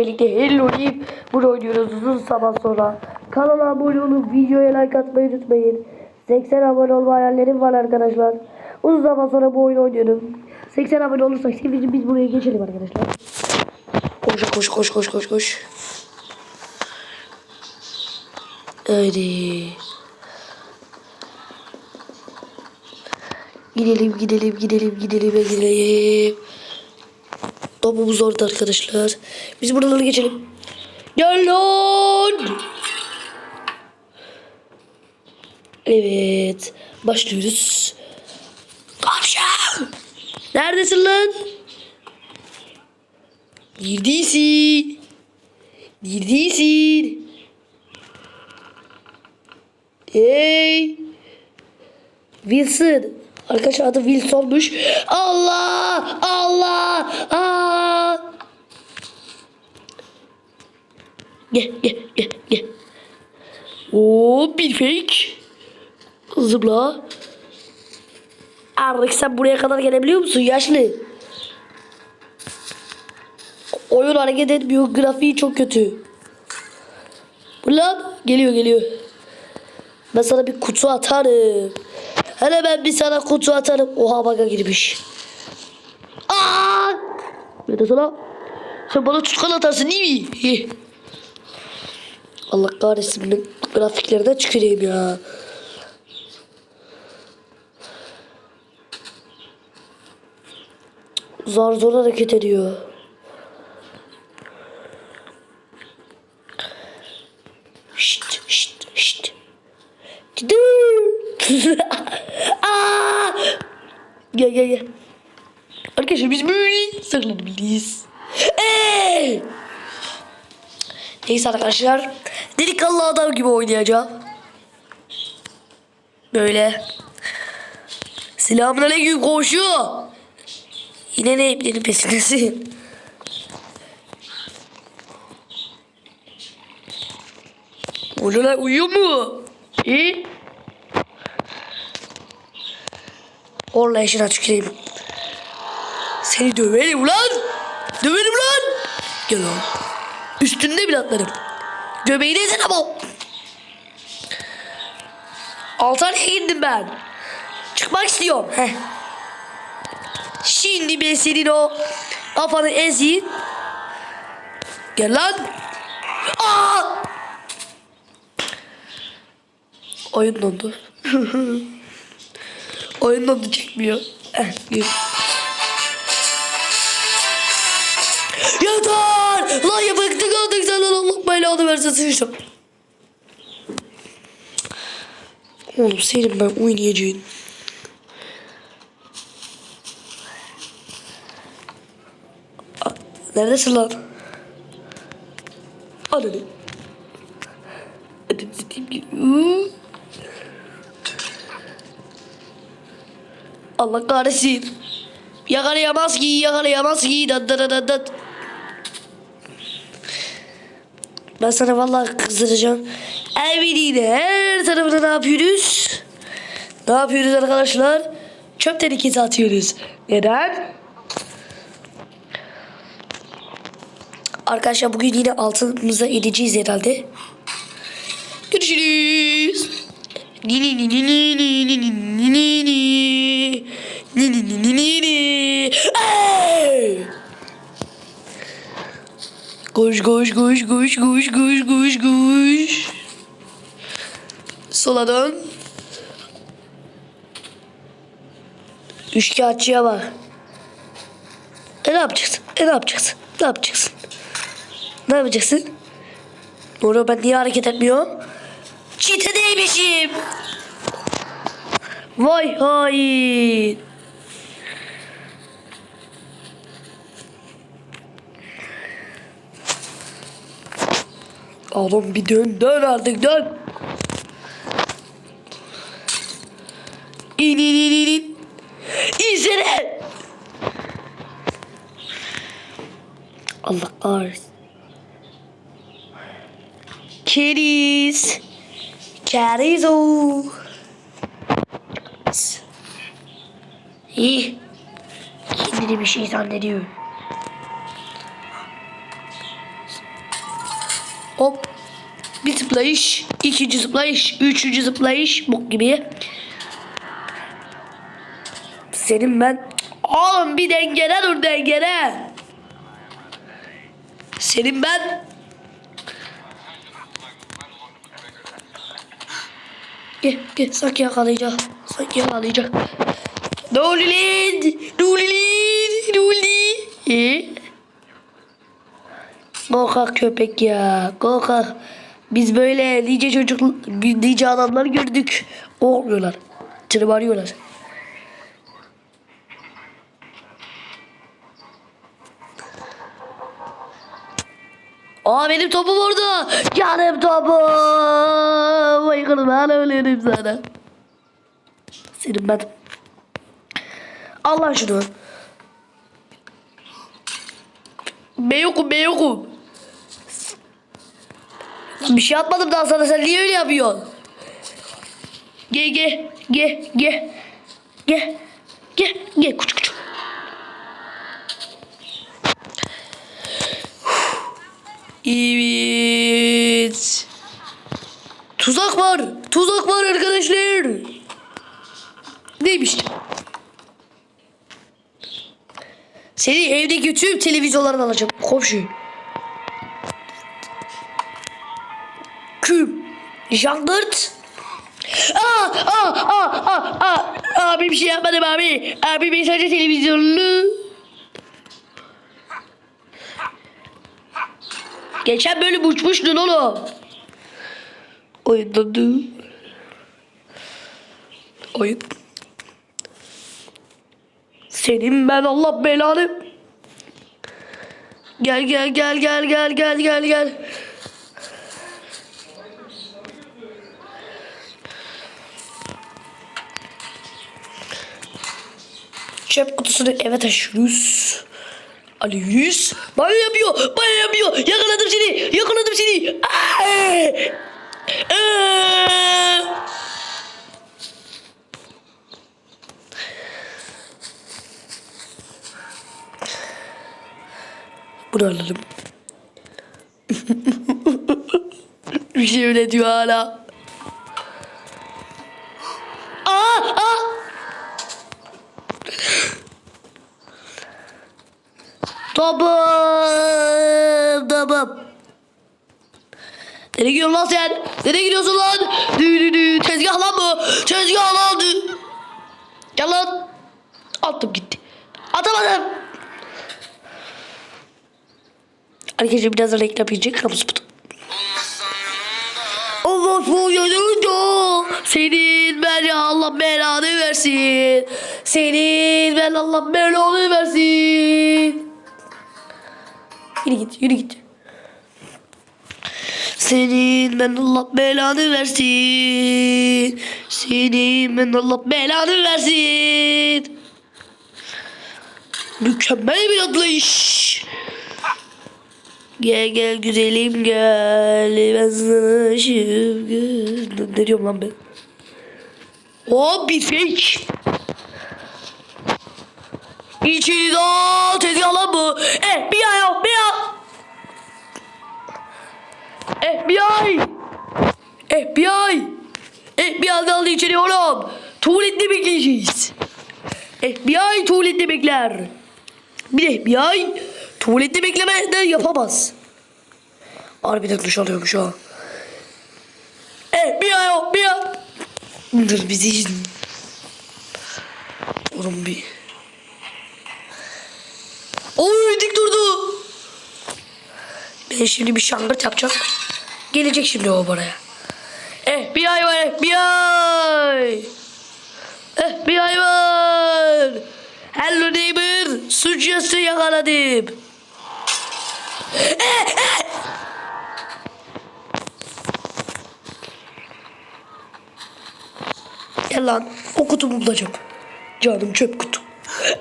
birlikte Hello deyip bunu oynuyoruz uzun zaman sonra. Kanala abone olup videoya like atmayı unutmayın. 80 abone olma hayallerim var arkadaşlar. Uzun zaman sonra bu oyunu oynuyorum. 80 abone olursak şimdi biz buraya geçelim arkadaşlar. Koş koş koş koş koş koş. Haydi. Gidelim gidelim gidelim gidelim gidelim. Topumuz orada arkadaşlar. Biz buraları geçelim. Gel lan. Evet. Başlıyoruz. Komşu. Neredesin lan? Neredesin? Neredesin? Hey. Wilson. Arkadaşlar adı Wilson'muş. Allah! Allah! Aa! Gel gel gel gel. Oo bir fake. Zıpla. Artık sen buraya kadar gelebiliyor musun yaşlı? Oyun hareket etmiyor. Grafiği çok kötü. Bu geliyor geliyor. Ben sana bir kutu atarım. Hele ben bir sana kutu atarım. Oha baga girmiş. Aa! Ben de sana sen bana tutkan atarsın değil mi? Allah kahretsin ben grafiklerden çıkarayım ya. Zor zor hareket ediyor. Şşt şşt şşt. Dur. Gel gel gel. Arkadaşlar biz böyle saklanabiliriz. Ey! Neyse arkadaşlar. Delikanlı adam gibi oynayacağım. Böyle. Selamünaleyküm komşu. Yine ne iplerin peşindesin? Oğlum uyuyor mu? İyi. Orla işine tüküreyim. Seni döverim lan. Döverim lan. Gel lan. Üstünde bile atlarım. Göbeğine sen ama. Altaneye girdim ben. Çıkmak istiyorum. Heh. Şimdi ben senin o kafanı ezeyim. Gel lan. Aa! Oyun dondu. Oyun dondu çıkmıyor. Eh. Yeter! Lan ya bıktık olduk senden Allah belanı versin sıçtım. Oğlum senin ben oynayacağım. A- Neredesin lan? Ananı. Ödüm zıtayım Allah kahretsin. Yakalayamaz ki, yakalayamaz ki. Dat dat dat dat. Ben sana vallahi kızdıracağım. Evini her tarafına ne yapıyoruz? Ne yapıyoruz arkadaşlar? Çöp tenekesi atıyoruz. Neden? Arkadaşlar bugün yine altımıza edeceğiz herhalde. Görüşürüz. Ni ni ni ni ni ni ni ni ni ni. Koş koş koş koş koş koş koş koş. Sola dön. Üçkağıtçıya bak. E ne yapacaksın? E ne yapacaksın? Ne yapacaksın? Ne yapacaksın? Doğru ben niye hareket etmiyorum? Çite değmişim. Vay hain. Oğlum bir dön dön artık dön. İn in in in. Allah kahretsin. Keriz. Keriz o. İyi. Kendini bir şey zannediyor. Zıplayış. ikinci zıplayış. Üçüncü zıplayış. Bok gibi. Senin ben... Oğlum bir dengene dur dengene. Senin ben... Gel gel sanki yakalayacak. Sanki yakalayacak. Nulilin! Nulilin! Nulilin! Korkak köpek ya. Korkak. Biz böyle nice çocuk, nice adamlar gördük. Olmuyorlar. Tırmanıyorlar. Aa benim topum orada. Canım topum. Kızım ben ölüyorum sana. Senin ben. Allah şunu. Ben yokum. Bir şey atmadım daha sana sen niye öyle yapıyorsun? Gel gel gel gel. Gel. Gel gel küçük küçük. Evet. Tuzak var. Tuzak var arkadaşlar. Neymiş? Seni evdeki tüm televizyonlardan alacağım. Komşu. Küm. Jangırt. Aa, aa, aa, aa, aa. Abi bir şey yapmadım abi. Abi ben sadece televizyonunu. Geçen bölüm uçmuştun oğlum. Oynadı. Oyun. Senin ben Allah belanı. Gel gel gel gel gel gel gel gel. Çöp kutusunu eve taşıyoruz. Alıyoruz. Banyo yapıyor. Banyo yapıyor. Yakaladım seni. Yakaladım seni. Aa! Aa! Bunu alalım. Bir şey öyle diyor hala. Tamam, tamam. Nereye gidiyorsun lan sen? Nereye gidiyorsun lan? Dü dü dü. Tezgah lan bu. Tezgah lan. Dü. Gel lan. Attım gitti. Atamadım. Arkadaşlar biraz reklam yiyecek. Kamu spotu. Allah bu yanında. Senin ben Allah belanı versin. Senin ben Allah belanı versin. Yürü git yürü git. Senin ben Allah belanı versin. Senin ben Allah belanı versin. Mükemmel bir atlayış. Gel gel güzelim gel ben sana aşığım gel. Ne diyorum lan ben? O bir fake. İçini dağ tezgah bu. Eh bir ay FBI! FBI! FBI daldı içeri oğlum. Tuvalette bekleyeceğiz. FBI tuvalette bekler. Bir de FBI tuvalette beklemeden yapamaz. Harbiden duş alıyormuş ha. FBI FBI! Dur bizi Oğlum bir... Oy dik durdu. Ben şimdi bir şangırt yapacağım. Gelecek şimdi o buraya. FBI var FBI. FBI var. Hello neighbor. Suçüstü yakaladım. Eh, eh. Gel lan. O kutumu bulacağım. Canım çöp kutu.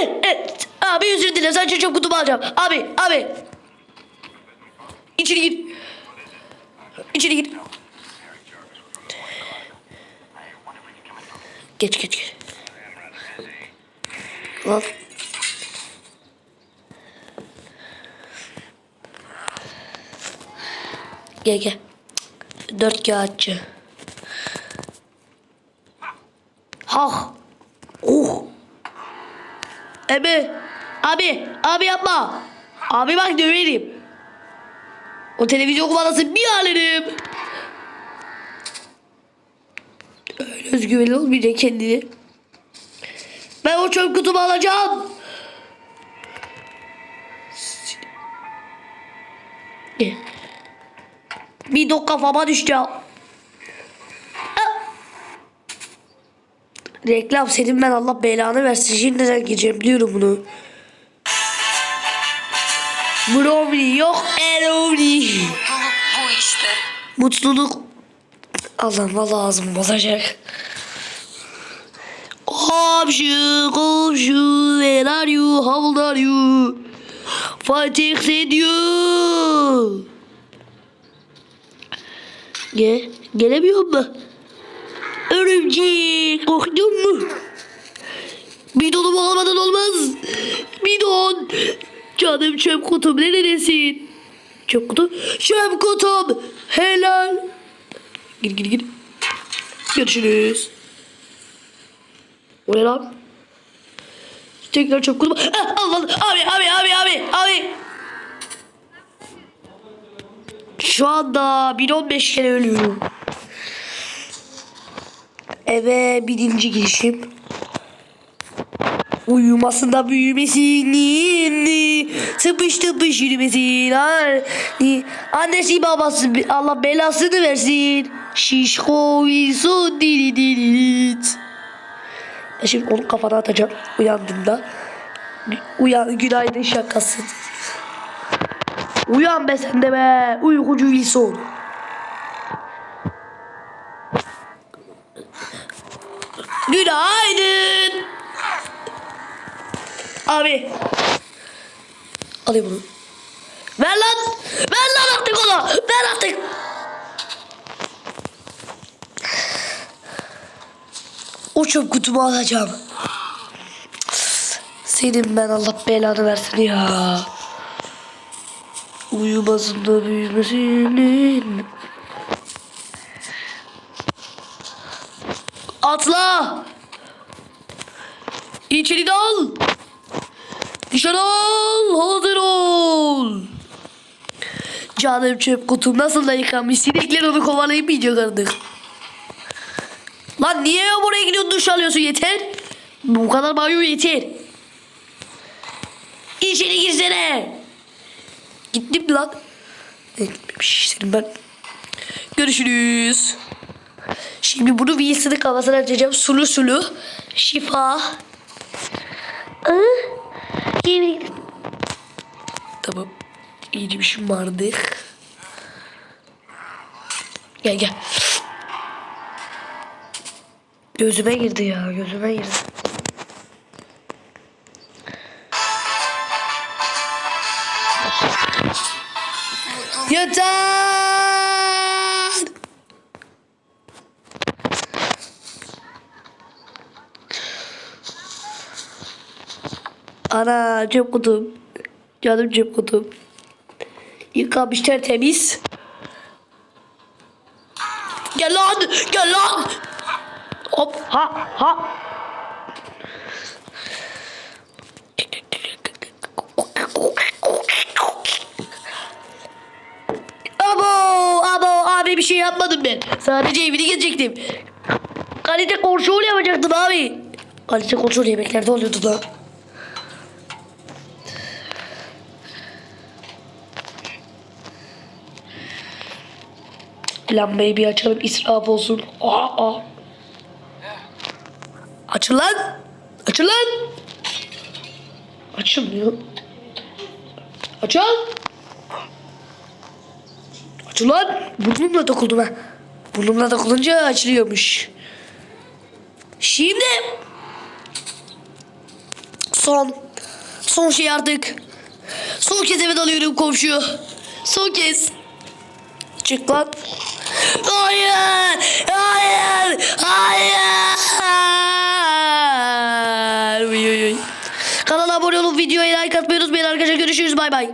Eh, eh. Abi özür dilerim. Sadece çöp kutumu alacağım. Abi abi. İçeri gir. İçeri gir. Geç geç geç. Lan. Gel gel. Dört kağıtçı. Hah. Oh. Abi. Abi. Abi yapma. Abi bak döverim. O televizyon kumandası bir alırım. Öyle özgüvenli olmayacak kendini. Ben o çöp kutumu alacağım. Bir dok kafama düştü. Reklam senin ben Allah belanı versin. Şimdiden gireceğim diyorum bunu. Brownie yok. Mutluluk bu işte. Mutluluk Allah'ım valla ağzım bozacak. Komşu komşu where are you how old are you Fatih you Gel gelemiyor mu? Örümcek korktun mu? Bidonumu almadan olmaz. Bidon. Canım çöp kutum neredesin? Çöp kutu. Çöp kutum. Helal. Gir gir gir. Görüşürüz. O ne lan? Tekrar çöp kutum. Ah, Allah abi abi abi abi abi. Şu anda 1015 kere ölüyorum. Eve birinci girişim. Uyumasında büyümesini Tıpış tıpış yürümesin. Hani Annesi babası Allah belasını versin. Şişko Wilson dili dilit Ben şimdi onu kafana atacağım. Uyandığında Uyan günaydın şakası. Uyan be sen de be Uykucu Wilson Günaydın. Abi. Alayım bunu. Ver lan. Ver lan artık onu. Ver artık. O çöp kutumu alacağım. Senin ben Allah belanı versin ya. Uyumasında büyümesinin. Atla. İçeri dal. Dışarı ol. Hazır ol. Canım çöp kutum nasıl da yıkanmış. Sinekler onu kovalayıp yiyecek artık. Lan niye buraya gidiyorsun duş alıyorsun yeter. Bu kadar banyo yeter. İçeri girsene. Gittim lan. Ne gitmemiş senin ben. Görüşürüz. Şimdi bunu Wilson'ın kafasına açacağım. Sulu sulu. Şifa. Aa, geri- Tamam. İyi bir şey vardı. Gel gel. Gözüme girdi ya. Gözüme girdi. Yeter! Ana çöp kutum. Canım çöp kutum. Yıkamış tertemiz. Gel lan! Gel lan! Hop ha ha. Abo abo abi bir şey yapmadım ben. Sadece evini gezecektim. Kalite kontrol yapacaktım abi. Kalite kontrol yemeklerde oluyordu da. Lambayı bir açalım israf olsun. Aa, aa. Açın lan. Açın lan. Açılmıyor. Açın. Açın lan. Burnumla dokundum ha. Burnumla dokununca açılıyormuş. Şimdi son son şey artık. Son kez eve dalıyorum komşu. Son kez. Çık lan. Hayır! Hayır! Hayır! Uy, uy, uy. Kanala abone olup videoya like atmayı unutmayın arkadaşlar. Görüşürüz. Bay bay.